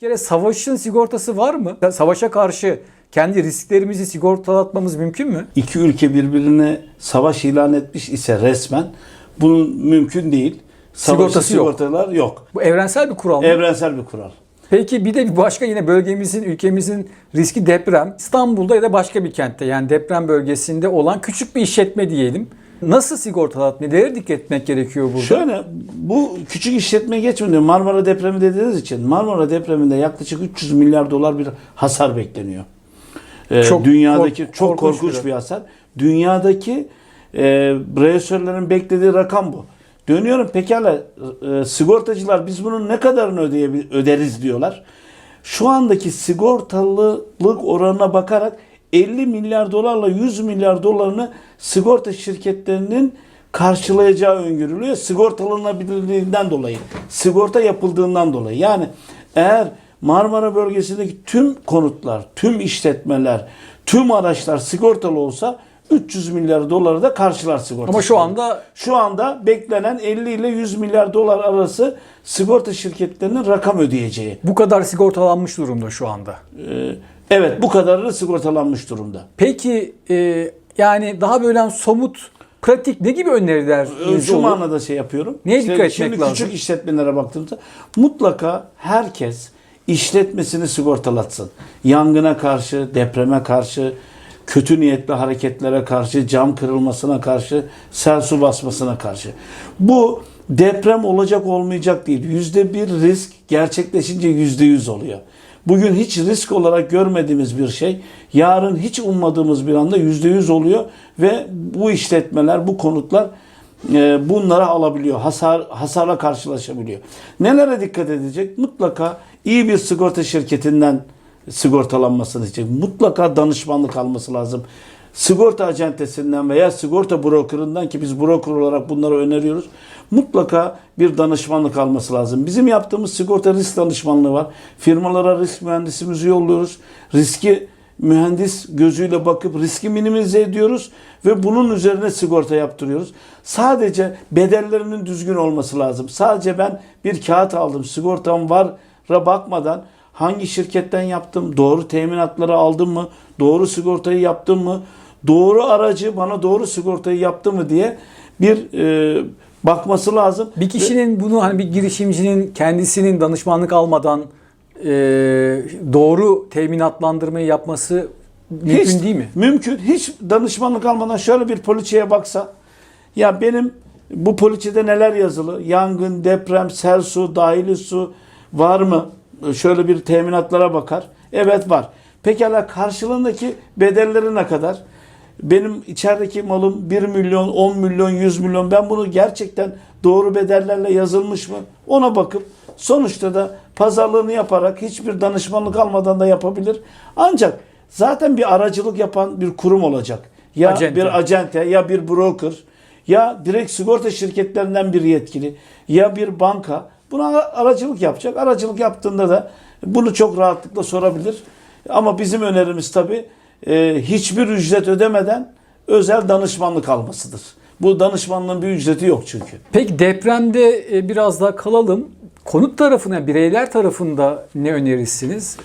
Bir kere savaşın sigortası var mı? Savaşa karşı kendi risklerimizi sigortalatmamız mümkün mü? İki ülke birbirine savaş ilan etmiş ise resmen bunun mümkün değil. Savaşın Sigortası yok. sigortalar yok. Bu evrensel bir kural mı? Evrensel bir kural. Peki bir de bir başka yine bölgemizin, ülkemizin riski deprem. İstanbul'da ya da başka bir kentte yani deprem bölgesinde olan küçük bir işletme diyelim. Nasıl sigortalat, nelere dikkat etmek gerekiyor burada? Şöyle bu küçük işletmeye geçmeden Marmara depremi dediğiniz için Marmara depreminde yaklaşık 300 milyar dolar bir hasar bekleniyor. Ee, Çok dünyadaki kork- çok korkunç bir hasar. Dünyadaki e, rejisörlerin beklediği rakam bu. Dönüyorum pekala e, sigortacılar biz bunun ne kadarını ödeyebil- öderiz diyorlar. Şu andaki sigortalılık oranına bakarak 50 milyar dolarla 100 milyar dolarını sigorta şirketlerinin karşılayacağı öngörülüyor. Sigortalanabilirliğinden dolayı, sigorta yapıldığından dolayı. Yani eğer Marmara bölgesindeki tüm konutlar, tüm işletmeler, tüm araçlar sigortalı olsa 300 milyar doları da karşılar sigorta. Ama şu anda Şu anda beklenen 50 ile 100 milyar dolar arası sigorta şirketlerinin rakam ödeyeceği. bu kadar sigortalanmış durumda şu anda. Ee, evet bu kadarı sigortalanmış durumda. Peki e, yani daha böyle somut, pratik ne gibi öneriler Ee, Şu olur? manada şey yapıyorum. Neye dikkat etmek şimdi lazım? küçük işletmelere baktığımızda mutlaka herkes işletmesini sigortalatsın. Yangına karşı, depreme karşı, kötü niyetli hareketlere karşı, cam kırılmasına karşı, sel su basmasına karşı. Bu deprem olacak olmayacak değil. Yüzde bir risk gerçekleşince yüzde yüz oluyor. Bugün hiç risk olarak görmediğimiz bir şey yarın hiç ummadığımız bir anda yüzde yüz oluyor ve bu işletmeler, bu konutlar e, bunlara alabiliyor. Hasar hasarla karşılaşabiliyor. Nelere dikkat edecek? Mutlaka iyi bir sigorta şirketinden sigortalanmasını için mutlaka danışmanlık alması lazım. Sigorta acentesinden veya sigorta brokerından ki biz broker olarak bunları öneriyoruz. Mutlaka bir danışmanlık alması lazım. Bizim yaptığımız sigorta risk danışmanlığı var. Firmalara risk mühendisimizi yolluyoruz. Riski mühendis gözüyle bakıp riski minimize ediyoruz ve bunun üzerine sigorta yaptırıyoruz. Sadece bedellerinin düzgün olması lazım. Sadece ben bir kağıt aldım sigortam var'a bakmadan hangi şirketten yaptım, doğru teminatları aldım mı, doğru sigortayı yaptım mı, doğru aracı bana doğru sigortayı yaptı mı diye bir e, bakması lazım. Bir kişinin bunu hani bir girişimcinin kendisinin danışmanlık almadan e, doğru teminatlandırmayı yapması mümkün Hiç- değil mi? Mümkün. Hiç danışmanlık almadan şöyle bir poliçeye baksa. Ya benim bu poliçede neler yazılı? Yangın, deprem, sel su, dahili su var mı? Şöyle bir teminatlara bakar. Evet var. Pekala karşılığındaki bedelleri ne kadar? Benim içerideki malım 1 milyon, 10 milyon, 100 milyon. Ben bunu gerçekten doğru bedellerle yazılmış mı? Ona bakıp sonuçta da pazarlığını yaparak hiçbir danışmanlık almadan da yapabilir. Ancak zaten bir aracılık yapan bir kurum olacak. Ya Acente. bir acente ya bir broker ya direkt sigorta şirketlerinden bir yetkili ya bir banka buna ara- aracılık yapacak. Aracılık yaptığında da bunu çok rahatlıkla sorabilir. Ama bizim önerimiz tabii e, hiçbir ücret ödemeden özel danışmanlık almasıdır. Bu danışmanlığın bir ücreti yok çünkü. Peki depremde e, biraz daha kalalım. Konut tarafına, bireyler tarafında ne önerirsiniz?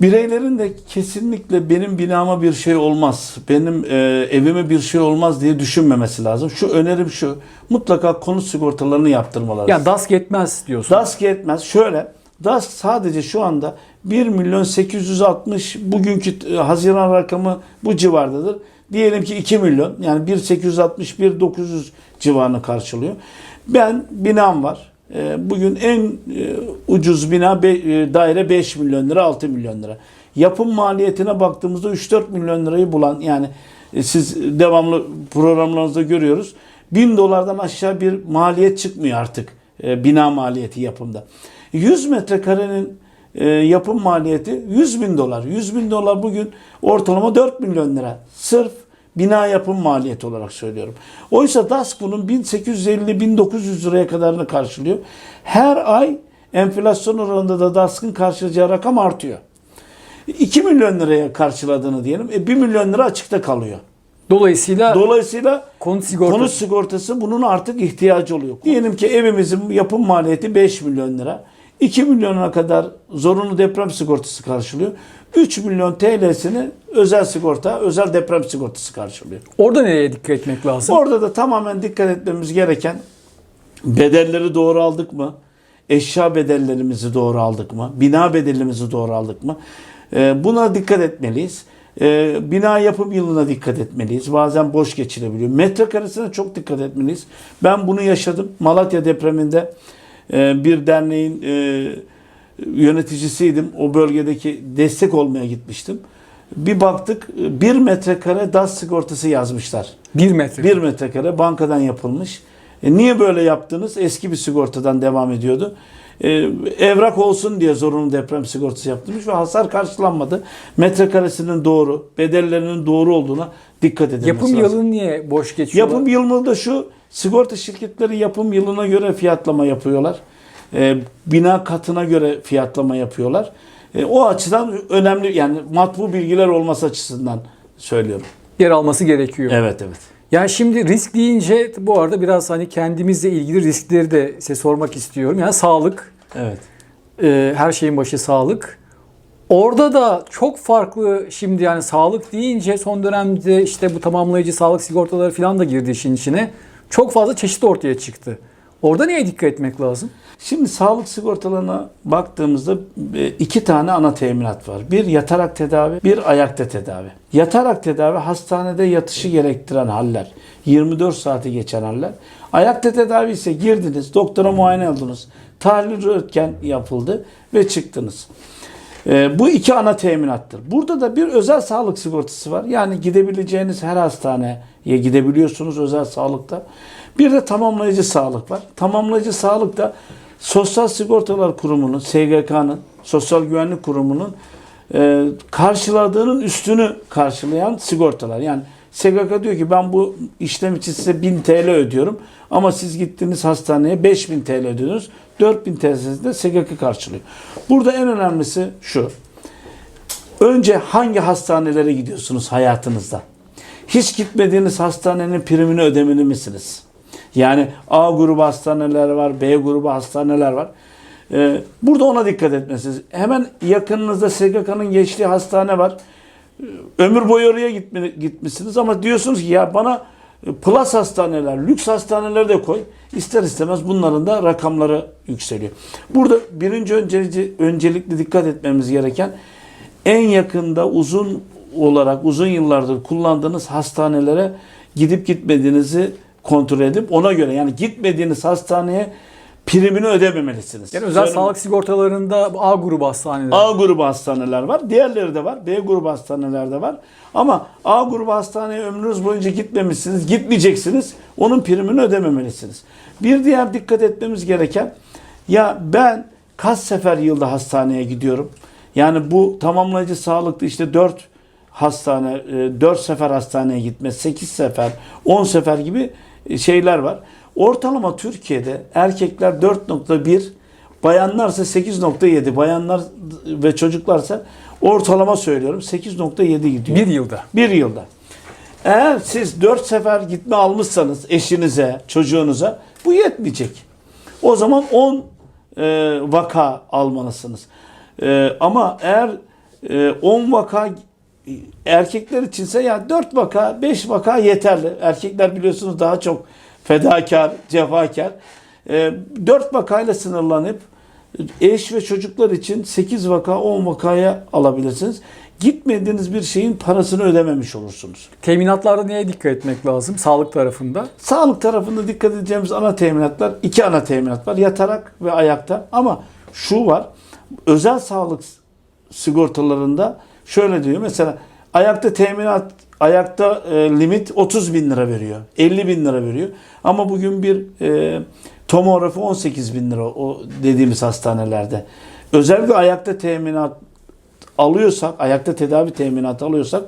Bireylerin de kesinlikle benim binama bir şey olmaz, benim e, evime bir şey olmaz diye düşünmemesi lazım. Şu önerim şu, mutlaka konut sigortalarını yaptırmaları. Yani DASK yetmez diyorsun. DASK yetmez. Şöyle, DASK sadece şu anda 1 milyon 860 bugünkü e, Haziran rakamı bu civardadır. Diyelim ki 2 milyon yani 1.860 1.900 civarını karşılıyor. Ben binam var. E, Bugün en e, ucuz bina daire 5 milyon lira 6 milyon lira. Yapım maliyetine baktığımızda 3-4 milyon lirayı bulan yani siz devamlı programlarınızda görüyoruz. 1000 dolardan aşağı bir maliyet çıkmıyor artık bina maliyeti yapımda. 100 metrekarenin e, yapım maliyeti 100 bin dolar. 100 bin dolar bugün ortalama 4 milyon lira. Sırf bina yapım maliyeti olarak söylüyorum. Oysa DASK bunun 1850-1900 liraya kadarını karşılıyor. Her ay enflasyon oranında da DASK'ın karşılayacağı rakam artıyor. 2 milyon liraya karşıladığını diyelim. E 1 milyon lira açıkta kalıyor. Dolayısıyla Dolayısıyla konut sigortası. konut sigortası bunun artık ihtiyacı oluyor. Diyelim ki evimizin yapım maliyeti 5 milyon lira. 2 milyona kadar zorunlu deprem sigortası karşılıyor. 3 milyon TL'sini özel sigorta, özel deprem sigortası karşılıyor. Orada nereye dikkat etmek lazım? Orada da tamamen dikkat etmemiz gereken bedelleri doğru aldık mı? Eşya bedellerimizi doğru aldık mı? Bina bedelimizi doğru aldık mı? Ee, buna dikkat etmeliyiz. Ee, bina yapım yılına dikkat etmeliyiz. Bazen boş geçirebiliyor. Metrekaresine çok dikkat etmeliyiz. Ben bunu yaşadım. Malatya depreminde e, bir derneğin e, yöneticisiydim. O bölgedeki destek olmaya gitmiştim. Bir baktık bir metrekare DAS sigortası yazmışlar. Bir metre. 1 metrekare bankadan yapılmış. E niye böyle yaptınız? Eski bir sigortadan devam ediyordu. E, evrak olsun diye zorunlu deprem sigortası yaptırmış ve hasar karşılanmadı. Metrekaresinin doğru, bedellerinin doğru olduğuna dikkat edilmesi Yapım lazım. yılı niye boş geçiyor? Yapım yılı da şu, sigorta şirketleri yapım yılına göre fiyatlama yapıyorlar. E, bina katına göre fiyatlama yapıyorlar. E, o açıdan önemli yani matbu bilgiler olması açısından söylüyorum. yer alması gerekiyor. Evet evet. Yani şimdi risk deyince bu arada biraz hani kendimizle ilgili riskleri de size sormak istiyorum. Yani sağlık, Evet. e, her şeyin başı sağlık. Orada da çok farklı şimdi yani sağlık deyince son dönemde işte bu tamamlayıcı sağlık sigortaları falan da girdi işin içine. Çok fazla çeşit ortaya çıktı. Orada neye dikkat etmek lazım? Şimdi sağlık sigortalarına baktığımızda e, iki tane ana teminat var. Bir yatarak tedavi, bir ayakta tedavi. Yatarak tedavi hastanede yatışı gerektiren haller. 24 saati geçen haller. Ayakta tedavi ise girdiniz, doktora muayene oldunuz, tahlil röntgen yapıldı ve çıktınız. E, bu iki ana teminattır. Burada da bir özel sağlık sigortası var. Yani gidebileceğiniz her hastaneye gidebiliyorsunuz özel sağlıkta. Bir de tamamlayıcı sağlık var. Tamamlayıcı sağlık da Sosyal Sigortalar Kurumu'nun, SGK'nın, Sosyal Güvenlik Kurumu'nun e, karşıladığının üstünü karşılayan sigortalar. Yani SGK diyor ki ben bu işlem için size 1000 TL ödüyorum ama siz gittiğiniz hastaneye 5000 TL ödüyorsunuz. 4000 TL'sini de SGK karşılıyor. Burada en önemlisi şu. Önce hangi hastanelere gidiyorsunuz hayatınızda? Hiç gitmediğiniz hastanenin primini ödemeli misiniz? Yani A grubu hastaneler var, B grubu hastaneler var. Ee, burada ona dikkat etmesiniz. Hemen yakınınızda SGK'nın geçtiği hastane var. Ee, Ömür boyu oraya gitme, gitmişsiniz ama diyorsunuz ki ya bana e, plus hastaneler, lüks hastaneler de koy. İster istemez bunların da rakamları yükseliyor. Burada birinci öncelici, öncelikli dikkat etmemiz gereken en yakında uzun olarak uzun yıllardır kullandığınız hastanelere gidip gitmediğinizi kontrol edip ona göre yani gitmediğiniz hastaneye primini ödememelisiniz. Yani özel Söyleme- sağlık sigortalarında A grubu hastaneler. A grubu hastaneler var. Diğerleri de var. B grubu hastaneler de var. Ama A grubu hastaneye ömrünüz boyunca gitmemişsiniz, gitmeyeceksiniz. Onun primini ödememelisiniz. Bir diğer dikkat etmemiz gereken ya ben kaç sefer yılda hastaneye gidiyorum? Yani bu tamamlayıcı sağlıkta işte 4 hastane, 4 sefer hastaneye gitme, 8 sefer, 10 sefer gibi e, şeyler var. Ortalama Türkiye'de erkekler 4.1, bayanlarsa 8.7, bayanlar ve çocuklarsa ortalama söylüyorum 8.7 gidiyor. Bir yılda. Bir yılda. Eğer siz 4 sefer gitme almışsanız eşinize, çocuğunuza bu yetmeyecek. O zaman 10 e, vaka almalısınız. E, ama eğer e, 10 vaka e, erkekler içinse ya 4 vaka, 5 vaka yeterli. Erkekler biliyorsunuz daha çok fedakar, cefakar. E, 4 vakayla sınırlanıp eş ve çocuklar için 8 vaka, 10 vakaya alabilirsiniz. Gitmediğiniz bir şeyin parasını ödememiş olursunuz. Teminatlarda neye dikkat etmek lazım sağlık tarafında? Sağlık tarafında dikkat edeceğimiz ana teminatlar, iki ana teminat var. Yatarak ve ayakta. Ama şu var, özel sağlık sigortalarında şöyle diyor. Mesela ayakta teminat, ayakta e, limit 30 bin lira veriyor. 50 bin lira veriyor. Ama bugün bir e, tomografi 18 bin lira o dediğimiz hastanelerde. Özellikle ayakta teminat alıyorsak, ayakta tedavi teminatı alıyorsak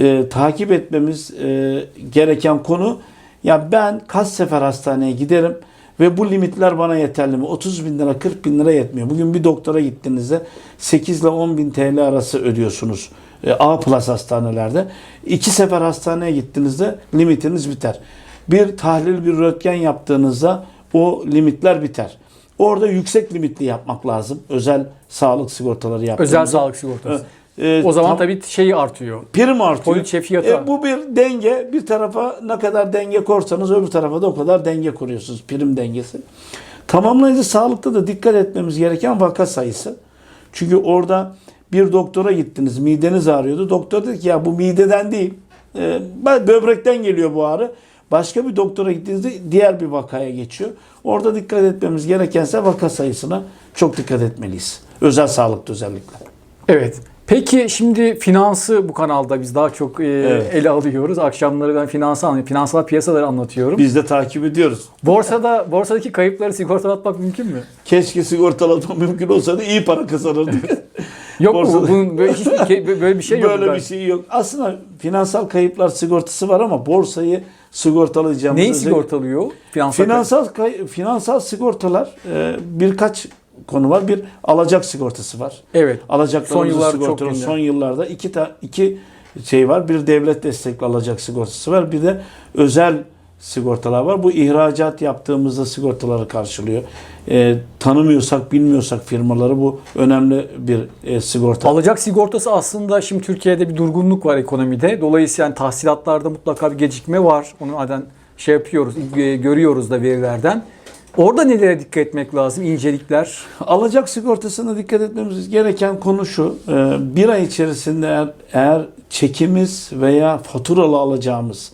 e, takip etmemiz e, gereken konu ya ben kaç sefer hastaneye giderim ve bu limitler bana yeterli mi? 30 bin lira 40 bin lira yetmiyor. Bugün bir doktora gittiğinizde 8 ile 10 bin TL arası ödüyorsunuz. E, A plus hastanelerde. İki sefer hastaneye gittiğinizde limitiniz biter. Bir tahlil bir röntgen yaptığınızda o limitler biter. Orada yüksek limitli yapmak lazım. Özel sağlık sigortaları yapmak. Özel sağlık sigortası. Ee, O zaman tam- tabii şey artıyor. prim artıyor. Poliçe fiyatı. E, bu bir denge. Bir tarafa ne kadar denge korsanız öbür tarafa da o kadar denge kuruyorsunuz. Prim dengesi. Tamamlayıcı sağlıkta da dikkat etmemiz gereken vaka sayısı. Çünkü orada bir doktora gittiniz. Mideniz ağrıyordu. Doktor dedi ki ya bu mideden değil. e, böbrekten geliyor bu ağrı. Başka bir doktora gittiğinizde diğer bir vakaya geçiyor. Orada dikkat etmemiz gerekense vaka sayısına çok dikkat etmeliyiz. Özel sağlıkta özellikle. Evet. Peki şimdi finansı bu kanalda biz daha çok e, Evet. ele alıyoruz. Akşamları ben finansı anlatıyorum. Finansal piyasaları anlatıyorum. Biz de takip ediyoruz. Borsada borsadaki kayıpları sigortalatmak mümkün mü? Keşke sigortalama mümkün olsa da iyi para kazanırdık. Yok? Borsada- Bunun böyle, ke- böyle bir şey yok. Böyle bir şey yok. Aslında finansal kayıplar sigortası var ama borsayı sigortalayacağımız Neyi sigortalıyor? Finansal Finansal kay- finansal sigortalar e, birkaç konu var. Bir alacak sigortası var. Evet. Alacaklarımızı Son yıllarda çok sigortalıyor. gündem. Son yıllarda iki ta, iki şey var. Bir devlet destekli alacak sigortası var. Bir de özel sigortalar var. Bu ihracat yaptığımızda sigortaları karşılıyor. E, tanımıyorsak, bilmiyorsak firmaları bu önemli bir e, sigorta. Alacak sigortası aslında şimdi Türkiye'de bir durgunluk var ekonomide. Dolayısıyla yani tahsilatlarda mutlaka bir gecikme var. Onu zaten şey yapıyoruz, e, görüyoruz da verilerden. Orada nelere dikkat etmek lazım? İncelikler. Alacak sigortasına dikkat etmemiz gereken konu şu. e, Bir ay içerisinde eğer, çekimiz veya faturalı alacağımız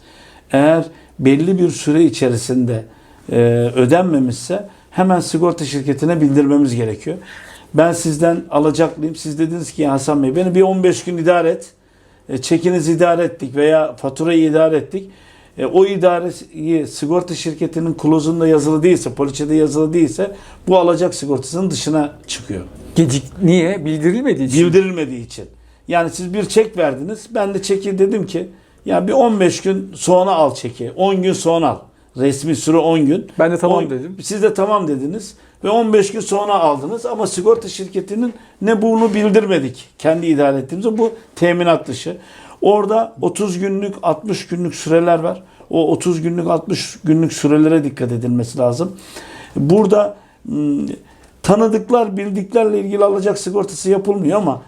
eğer belli bir süre içerisinde e, ödenmemişse hemen sigorta şirketine bildirmemiz gerekiyor. Ben sizden alacaklıyım. Siz dediniz ki "Ya Hasan Bey beni bir 15 gün idare et. E, Çekinizi idare ettik veya faturayı idare ettik. E, o idareyi sigorta şirketinin klozunda yazılı değilse, poliçede yazılı değilse bu alacak sigortasının dışına çıkıyor. Gecik niye? Bildirilmediği için. Bildirilmediği için. Yani siz bir çek verdiniz. Ben de çeki dedim ki ya bir 15 gün sonra al çeki. 10 gün sonra al. Resmi süre 10 gün. Ben de tamam On- dedim. Siz de tamam dediniz. Ve 15 gün sonra aldınız ama sigorta şirketinin ne bunu bildirmedik. Kendi idare ettiğimizde bu teminat dışı. Orada 30 günlük 60 günlük süreler var. O 30 günlük 60 günlük sürelere dikkat edilmesi lazım. Burada ım, tanıdıklar bildiklerle ilgili alacak sigortası yapılmıyor ama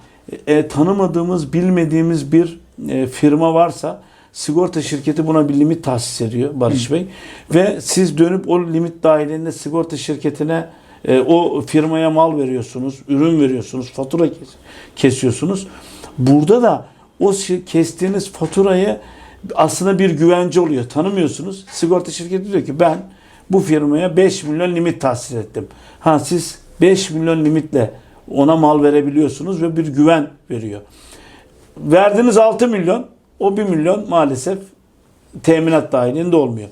e, tanımadığımız bilmediğimiz bir e, firma varsa sigorta şirketi buna bir limit tahsis ediyor Barış Bey ve siz dönüp o limit dahilinde sigorta şirketine e, o firmaya mal veriyorsunuz, ürün veriyorsunuz, fatura kes- kesiyorsunuz. Burada da o kestiğiniz faturayı aslında bir güvence oluyor. Tanımıyorsunuz. Sigorta şirketi diyor ki ben bu firmaya 5 milyon limit tahsis ettim. Ha siz 5 milyon limitle ona mal verebiliyorsunuz ve bir güven veriyor. Verdiniz 6 milyon, o 1 milyon maalesef teminat dahilinde olmuyor.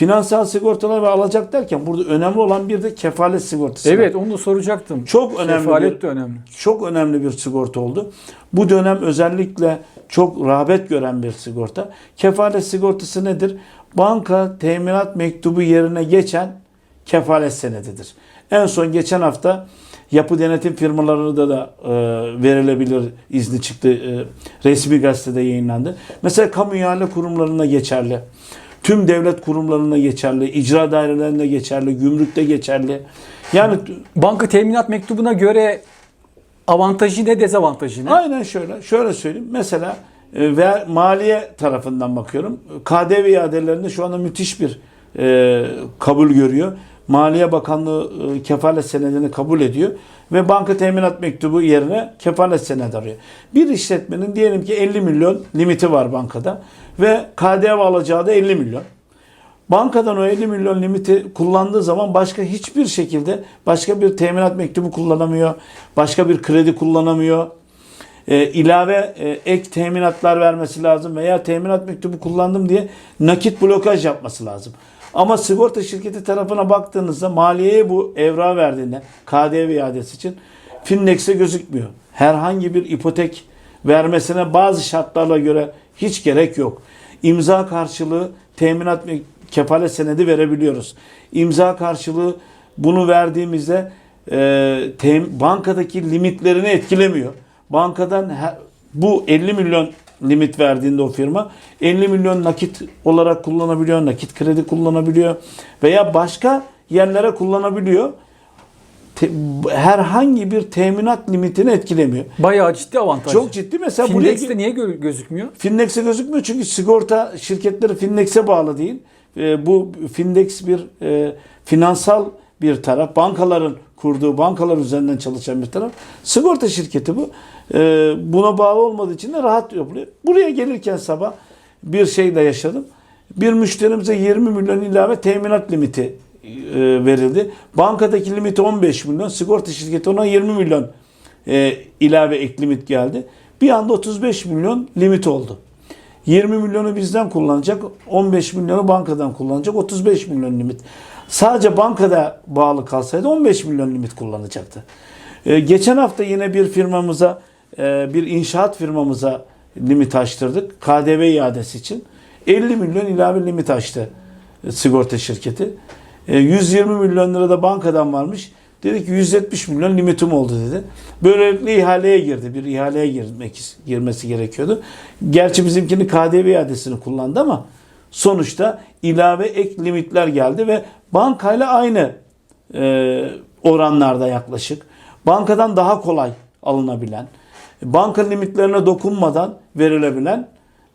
Finansal sigortalar ve alacak derken burada önemli olan bir de kefalet sigortası. Evet onu da soracaktım. Çok önemli Kefalet bir- de önemli. çok önemli bir sigorta oldu. Bu dönem özellikle çok rağbet gören bir sigorta. Kefalet sigortası nedir? Banka teminat mektubu yerine geçen kefalet senedidir. En son geçen hafta yapı denetim firmalarına da, da e, verilebilir izni çıktı. E, resmi gazetede yayınlandı. Mesela kamu ihale kurumlarına geçerli. Tüm devlet kurumlarına geçerli, icra dairelerinde geçerli, gümrükte geçerli. Yani Banka teminat mektubuna göre avantajı ne dezavantajı ne? Aynen şöyle. Şöyle söyleyeyim. Mesela e, ve maliye tarafından bakıyorum. KDV iadelerinde şu anda müthiş bir e, kabul görüyor. Maliye Bakanlığı e, kefalet senedini kabul ediyor ve banka teminat mektubu yerine kefalet senedi arıyor. Bir işletmenin diyelim ki 50 milyon limiti var bankada ve KDV alacağı da 50 milyon. Bankadan o 50 milyon limiti kullandığı zaman başka hiçbir şekilde başka bir teminat mektubu kullanamıyor. Başka bir kredi kullanamıyor. E, ilave e, ek teminatlar vermesi lazım veya teminat mektubu kullandım diye nakit blokaj yapması lazım. Ama sigorta şirketi tarafına baktığınızda maliyeye bu evrağı verdiğinde KDV iadesi için Finlex'e gözükmüyor. Herhangi bir ipotek vermesine bazı şartlarla göre hiç gerek yok. İmza karşılığı teminat ve kefalet senedi verebiliyoruz. İmza karşılığı bunu verdiğimizde e, tem- bankadaki limitlerini etkilemiyor. Bankadan her- bu 50 milyon limit verdiğinde o firma 50 milyon nakit olarak kullanabiliyor, nakit kredi kullanabiliyor veya başka yerlere kullanabiliyor. te- herhangi bir teminat limitini etkilemiyor. Bayağı ciddi avantaj. Çok ciddi. Mesela buraya Findex'te niye gö- gözükmüyor? Findex'e gözükmüyor çünkü sigorta şirketleri Findex'e bağlı değil. E, bu Findex bir e, finansal bir taraf. Bankaların kurduğu bankalar üzerinden çalışan bir taraf. Sigorta şirketi bu. E, buna bağlı olmadığı için de rahat yapılıyor. Buraya gelirken sabah bir şey de yaşadım. Bir müşterimize 20 milyon ilave teminat limiti e, verildi. Bankadaki limiti 15 milyon. Sigorta şirketi ona 20 milyon e, ilave ek limit geldi. Bir anda 35 milyon limit oldu. 20 milyonu bizden kullanacak, 15 milyonu bankadan kullanacak, 35 milyon limit. Sadece bankada bağlı kalsaydı 15 milyon limit kullanacaktı. Ee, geçen hafta yine bir firmamıza, e, bir inşaat firmamıza limit açtırdık. KDV iadesi için. 50 milyon ilave limit açtı e, sigorta şirketi. E, 120 milyon lira da bankadan varmış. Dedi ki 170 milyon limitim oldu dedi. Böylelikle ihaleye girdi. Bir ihaleye girmek girmesi gerekiyordu. Gerçi bizimkini KDV iadesini kullandı ama sonuçta ilave ek limitler geldi ve bankayla aynı e, oranlarda yaklaşık. Bankadan daha kolay alınabilen, banka limitlerine dokunmadan verilebilen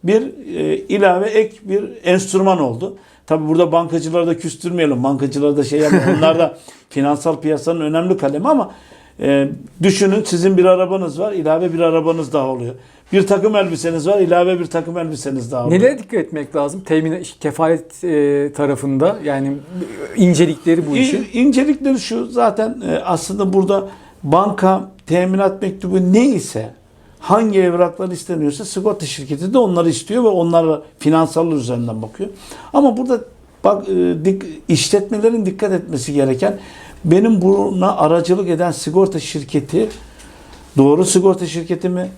bir e, ilave ek bir enstrüman oldu. Tabi burada bankacıları da küstürmeyelim. Bankacıları da şey yapmayalım. Onlar da finansal piyasanın önemli kalemi ama e, düşünün sizin bir arabanız var. ilave bir arabanız daha oluyor. Bir takım elbiseniz var. ilave bir takım elbiseniz daha oluyor. Nelere dikkat etmek lazım? Temin kefalet e, tarafında yani incelikleri bu işin. İn- İncelikleri şu zaten e, aslında burada banka teminat mektubu ne ise hangi evraklar isteniyorsa sigorta şirketi de onları istiyor ve onlara finansallar üzerinden bakıyor. Ama burada bak e, işletmelerin dikkat etmesi gereken benim buna aracılık eden sigorta şirketi doğru sigorta şirketi mi?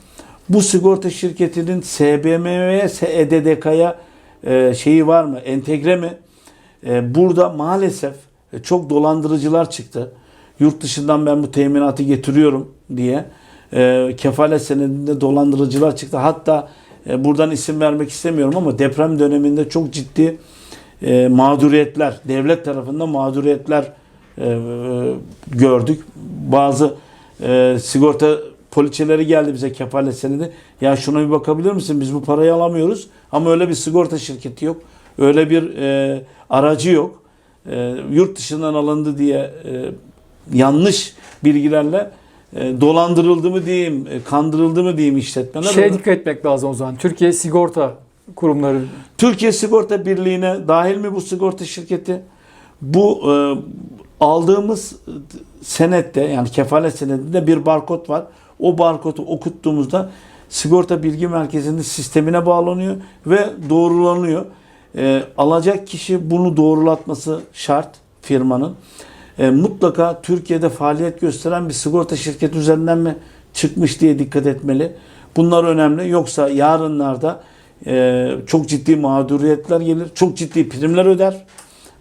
Bu sigorta şirketinin SBM ve SEDDK'ya e, şeyi var mı? Entegre mi? E, burada maalesef çok dolandırıcılar çıktı. Yurt dışından ben bu teminatı getiriyorum diye. Kefalet senedinde dolandırıcılar çıktı. Hatta buradan isim vermek istemiyorum ama deprem döneminde çok ciddi e, mağduriyetler, devlet tarafından mağduriyetler e, e, gördük. Bazı e, sigorta poliçeleri geldi bize kefalet senedi. Ya şuna bir bakabilir misin? Biz bu parayı alamıyoruz. Ama öyle bir sigorta şirketi yok. Öyle bir e, aracı yok. E, yurt dışından alındı diye e, yanlış bilgilerle e, dolandırıldı mı diyeyim, e, kandırıldı mı diyeyim işletmeler. Şeye dikkat etmek lazım o zaman. Türkiye sigorta kurumları Türkiye Sigorta Birliği'ne dahil mi bu sigorta şirketi? Bu e, aldığımız senette yani kefalet senedinde bir barkod var. O barkodu okuttuğumuzda sigorta bilgi merkezinin sistemine bağlanıyor ve doğrulanıyor. E, alacak kişi bunu doğrulatması şart firmanın. E, mutlaka Türkiye'de faaliyet gösteren bir sigorta şirketi üzerinden mi çıkmış diye dikkat etmeli. Bunlar önemli. Yoksa yarınlarda e, çok ciddi mağduriyetler gelir. Çok ciddi primler öder.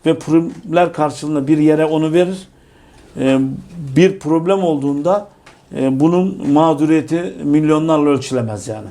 Ve primler karşılığında bir yere onu verir. E, bir problem olduğunda e, bunun mağduriyeti milyonlarla ölçülemez yani.